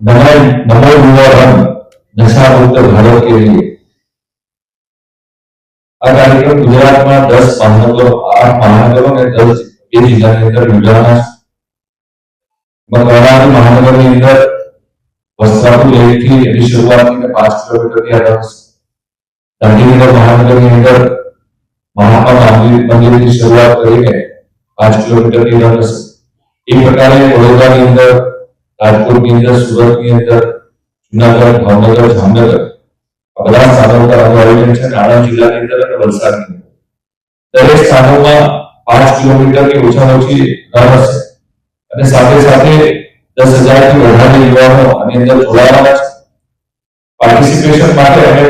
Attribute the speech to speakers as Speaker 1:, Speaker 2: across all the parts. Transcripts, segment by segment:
Speaker 1: नमो नमो युवा रन नशा मुक्त भारत के लिए આ કાર્યક્રમ ગુજરાતમાં દસ મહાનગરો આઠ મહાનગરો અને દસ બે જિલ્લાની અંદર યોજાના છે મકવાણા મહાનગરની અંદર વસ્ત્રાપુર લેકથી એની શરૂઆતની પાંચ કિલોમીટરની અંદર હશે ગાંધીનગર મહાનગરની અંદર મહાત્મા મંદિર મંદિરની શરૂઆત કરીને પાંચ કિલોમીટરની અંદર હશે એ પ્રકારે વડોદરાની અંદર રાજકોટની અંદર સુરતની અંદર, જુનાગઢ, ભાવનગર, જામનગર, આ બધા સ્થાનો પર આયોજન છે. આણંદ જિલ્લાની અંદર અને વલસાડની અંદર. દરેક સ્થાનોમાં પાંચ કિલોમીટરની ઓછામાં ઓછી રન હશે. અને સાથે સાથે દસ હજારથી વધારે યુવાનો આની અંદર જોડાવાના છે. પાર્ટિસિપેશન માટે અમે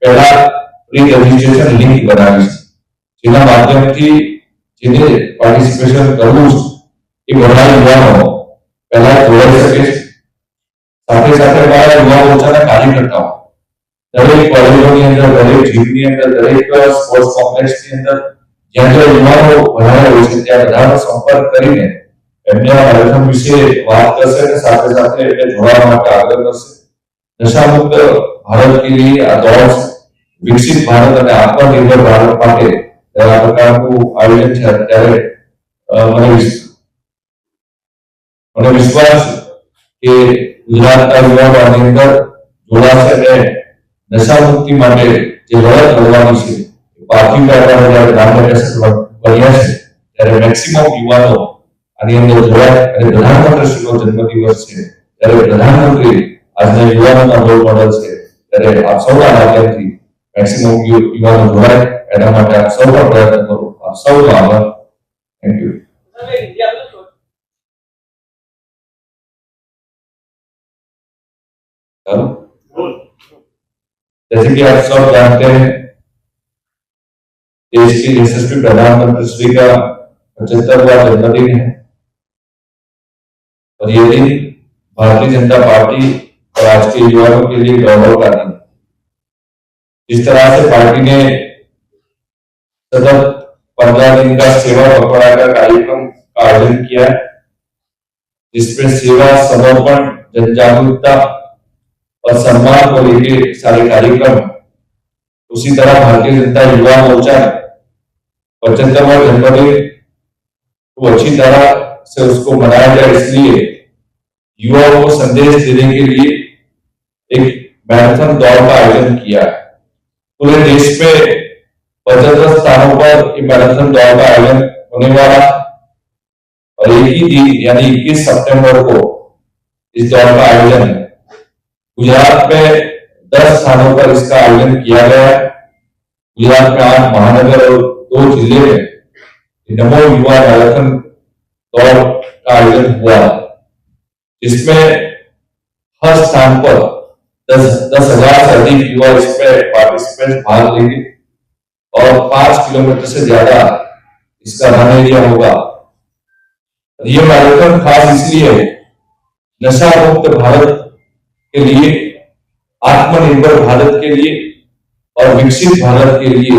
Speaker 1: પહેલા પ્રી રજીસ્ટ્રેશન લિંક બનાવી છે. જેના માધ્યમથી જેને પાર્ટિસિપેશન કરવું છે, એ બધા યુવાનો જોડાઈ શકે છે સાથે સાથે અમારા યુવા મોરચાના કાર્યકર્તાઓ દરેક કોલેજોની અંદર દરેક જીમની અંદર દરેક સ્પોર્ટ્સ કોમ્પ્લેક્સની અંદર જ્યાં જ્યાં યુવાનો વધારે હોય છે ત્યાં બધાનો સંપર્ક કરીને એમને આ કાર્યક્રમ વિશે વાત કરશે અને સાથે સાથે એમને જોડાવા માટે આગળ કરશે નશામુક્ત ભારત કે लिए આ દોડ છે. વિકસિત ભારત અને આત્મનિર્ભર ભારત માટે આ પ્રકારનું આયોજન છે અત્યારે અ, મને વિશ- મને વિશ્વાસ છે કે ગુજરાતના યુવાનો આની અંદર જોડાશે અને નશા મુક્તિ માટે જે લડત લડવાની છે એ પાર્થિવ પહેરવાના જ્યારે નામલેખા બન્યા છે ત્યારે મેક્સિમમ યુવાનો આની અંદર જોડાય અને પ્રધાનમંત્રીશ્રીનો જન્મદિવસ છે ત્યારે પ્રધાનમંત્રી આજના યુવાનોના રોલ મોડલ છે ત્યારે આપ સૌના માધ્યમથી મેક્સિમમ યુવાનો જોડાય એના માટે આપ સૌ પણ પ્રયત્ન કરો આપ સૌનો આભાર થેન્ક યુ जैसे कि आप सब जानते हैं देश के यशस्वी प्रधानमंत्री श्री का पचहत्तरवा जन्मदिन है। और ये दिन भारतीय जनता पार्टी और आज के युवाओं के लिए गौरव का दिन जिस तरह से पार्टी ने सतत पंद्रह दिन का सेवा पखवाड़ा का कार्यक्रम का आयोजन किया है जिसमें सेवा, समर्पण जन जागरूकता और सम्मान को लेके सारे कार्यक्रम। उसी तरह भारतीय जनता युवा मोर्चा ने पचहत्तरवा जन्मदिन को अच्छी तरह से उसको मनाया जाए, इसलिए युवाओं को संदेश देने के लिए एक मैराथन दौड़ का आयोजन किया है। पूरे देश में पचहत्तर स्थानों पर मैराथन दौड़ का आयोजन होने वाला और एक ही दिन, यानी 21 सितंबर को इस दौड़ का आयोजन है। गुजरात में दस स्थानों पर इसका आयोजन किया गया है। गुजरात में आठ महानगर और दो ज़िले में नमो युवा मैराथन दौड़ का आयोजन हुआ जिसमें हर स्थान पर दस दस हज़ार से अधिक युवा इसमें पार्टिसिपेंट भाग लेंगे और पाँच किलोमीटर से ज़्यादा इसका रन एरिया होगा। ये मैराथन खास इसलिए नशा मुक्त भारत के लिए, आत्मनिर्भर भारत के लिए और विकसित भारत के लिए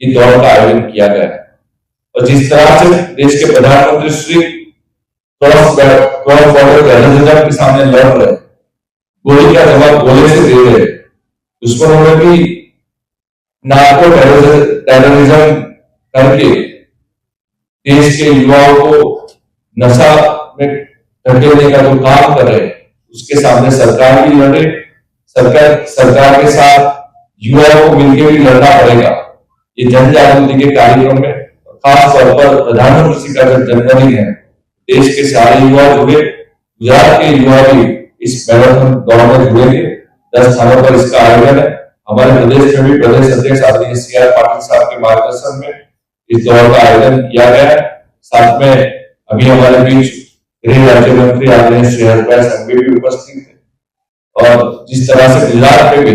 Speaker 1: ये दौड़ का आयोजन किया गया है और जिस तरह से देश के प्रधानमंत्री Shri cross cross border terrorism के सामने लड़ रहे गोली का जवाब गोले से दे रहे हैं। दुश्मनों ने भी नार्को टेररिज्म करके देश के युवाओं को नशा में ढकेलने का जो काम कर रहे हैं उसके सामने सरकार भी लड़े सरकार सरकार के साथ युवाओं को मिलकर भी लड़ना पड़ेगा। ये जन जागृति के कार्यक्रम में खास तौर पर प्रधानमंत्री का जब जन्मदिन है, देश के सारे युवा जुड़े गुजरात के युवा भी इस मैराथन दौड़ में जुड़ेंगे दस स्थानों पर इसका आयोजन है। हमारे प्रदेश में भी प्रदेश अध्यक्ष आदरणीय सी आर पाटिल साहब के मार्गदर्शन में इस दौड़ का आयोजन किया गया है। साथ में अभी हमारे बीच गृह राज्य मंत्री आदरणीय श्री हरभाई संघवी भी उपस्थित थे और जिस तरह से गुजरात में भी,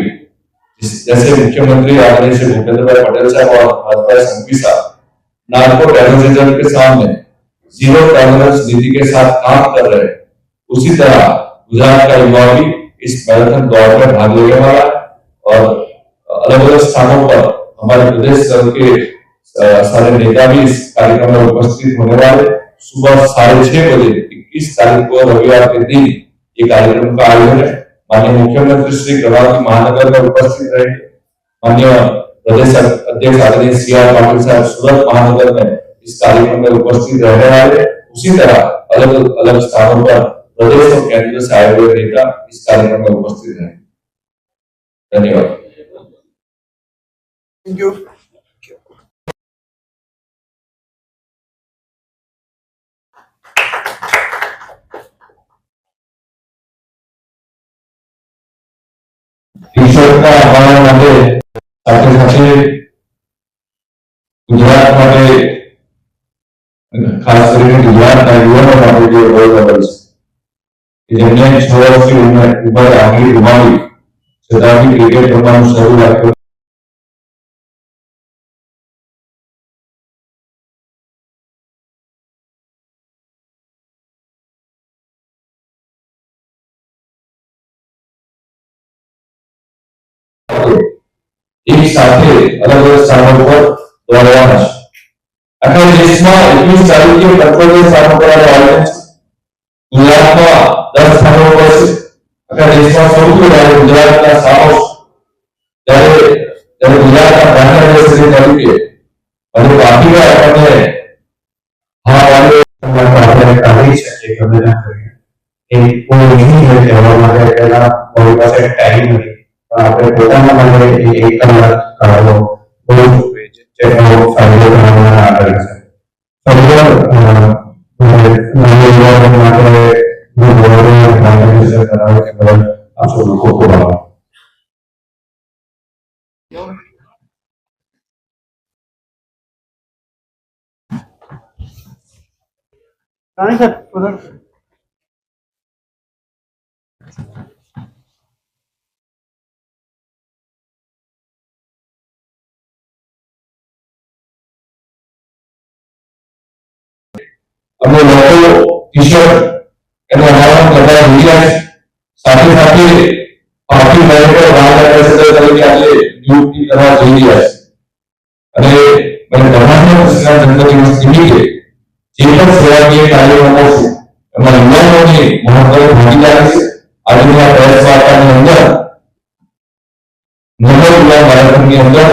Speaker 1: जैसे मुख्यमंत्री आदरणीय श्री भूपेंद्र भाई पटेल साहब और हरभाई संघवी साहब नार्को टेररिज्म के सामने ज़ीरो टॉलरेंस नीति के साथ काम कर रहे हैं, उसी तरह गुजरात का युवा भी इस मैराथन दौड़ में भाग लेने वाला है। और अलग अलग स्थानों पर हमारे प्रदेश स्तर के सारे नेता भी इस कार्यक्रम में उपस्थित होने वाले सुबह साढ़े छह बजे इक्कीस तारीख को रविवार के दिन ये कार्यक्रम का आयोजन है। माननीय मुख्यमंत्री श्री प्रभावी महानगर में उपस्थित रहे। माननीय प्रदेश अध्यक्ष आदरणीय सी आर पाटिल साहब सूरत महानगर में इस कार्यक्रम में उपस्थित रहने वाले। उसी तरह अलग अलग स्थानों पर प्रदेश और केंद्र से आए हुए नेता इस कार्यक्रम में उपस्थित रहे। धन्यवाद।
Speaker 2: Thank you.
Speaker 1: ટી શર્ટના અમારા માટે સાથે સાથે ગુજરાત માટે ખાસ કરીને ગુજરાતના યુવાનો માટે જે રોલ મોડલ છે કે જેમને છ વર્ષની ઉંમર ઉંમર આંગળી ગુમાવી છતાં બી ક્રિકેટ રમવાનું શરૂ રાખ્યું એક સાથે અલગ અલગ સ્થાનો પર દોડવાના છે આખા દેશમાં એકવીસ તારીખે કંટ્રોલ સ્થાનો પર આનું આયોજન છે ગુજરાતમાં દસ સ્થાનો પર છે આખા દેશમાં સૌથી વધારે ગુજરાતના સ્થાનો
Speaker 3: మనకి ఇక్కడ
Speaker 2: లో सर उधर
Speaker 1: અમે લોકો ટી શર્ટ એનો કરવા જઈ રહ્યા સાથે સાથે પાર્ટી મેનેજર બ્રાન્ડ એમ્બેસેડર તરીકે આજે નિયુક્તિ કરવા જઈ રહ્યા છે. અને મને ધર્માત્મક કૃષ્ણના જન્મદિવસ નિમિત્તે જે પણ સેવાકીય કાર્યક્રમો છે, એમાં યુવાનોની મહત્વની ભાગીદારી છે. આજની આ પ્રેસ વાર્તાની અંદર નવો યુવા કાર્યક્રમની અંદર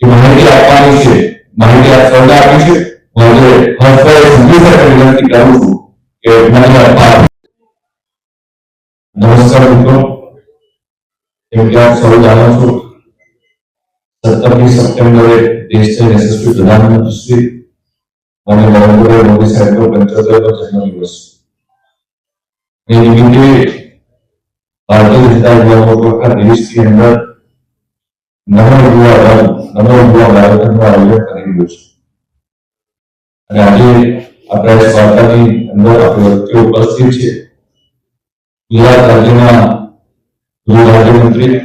Speaker 1: જે માહિતી આપવાની છે, માહિતી આપ સૌને આપી છે. હું આજે હર્ષભાઈ સંઘવી સાથે વિનંતી કરું છું કે મને આપ નમસ્કાર મિત્રો જેમ કે આપ સૌ જાણો છો સત્તરમી સપ્ટેમ્બરે દેશના યશસ્વી પ્રધાનમંત્રી શ્રી અને નરેન્દ્રભાઈ મોદી સાહેબનો પંચોતેરમો જન્મદિવસ એ નિમિત્તે ભારતીય જનતા યુવા મોરચો આખા દેશની અંદર નમો યુવા રન નમો યુવા મેરેથોનનું આયોજન કરી રહ્યું છે અને આજે આ પ્રેસ અંદર આપણે વચ્ચે ઉપસ્થિત છે ગુજરાત રાજ્યના ગૃહ રાજ્યમંત્રી,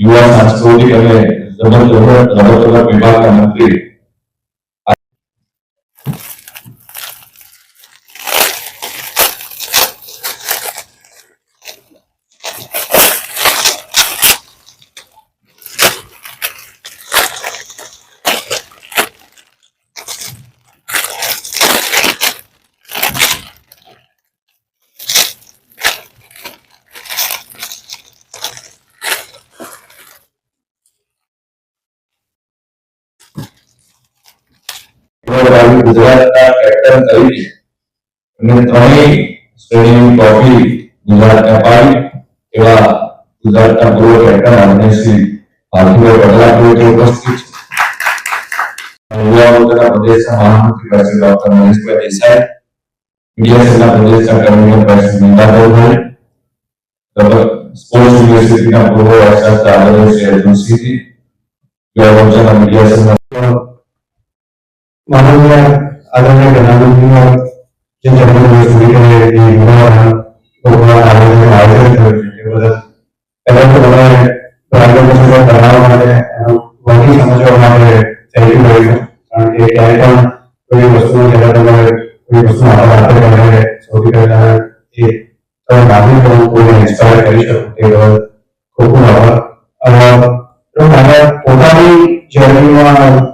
Speaker 1: યુવા સાંસ્કૃતિક અને રમત ગમત રમત વિભાગના મંત્રી વડાપ્રધાન ગુજરાતના કેપ્ટન તરીકે અને ત્રણેય શ્રેણીની ટ્રોફી ગુજરાતને અપાવી એવા ગુજરાતના પૂર્વ કેપ્ટન આદરણીય શ્રી પાર્થિવભાઈ પટેલા તરીકે ઉપસ્થિત છે યુવા મોરચાના પ્રદેશના મહામંત્રી president doctor Manishbhai Desai media સેલના પ્રદેશના કન્વીનર પ્રેસિડેન્ટ નીતાભાઈ સ્પોર્ટ્સ યુનિવર્સિટીના પૂર્વ વાઇસ ચાન્સલર આદરણીય શ્રી અર્જુનસિંહજી યુવા મોરચાના મીડિયા સેલના
Speaker 3: माननीय आदरणीय प्रधानमंत्री और जिन जनों ने पूरी के लिए युवा भगवान आनंद में आयोजित कर केवल मतलब पहले तो हमारे प्रधानमंत्री का प्रणाम हमारे बहुत ही समझो हमारे थैंक यू वेरी मच कारण कि कार्यक्रम कोई वस्तु ज़्यादा तुम्हारे कोई वस्तु आप आते कर रहे हैं, सऊदी कर रहे हैं ये तो नागरिक लोगों को इंस्पायर करी सकूँ केवल खूब खूब आभार और हमारा पोता भी जर्नी में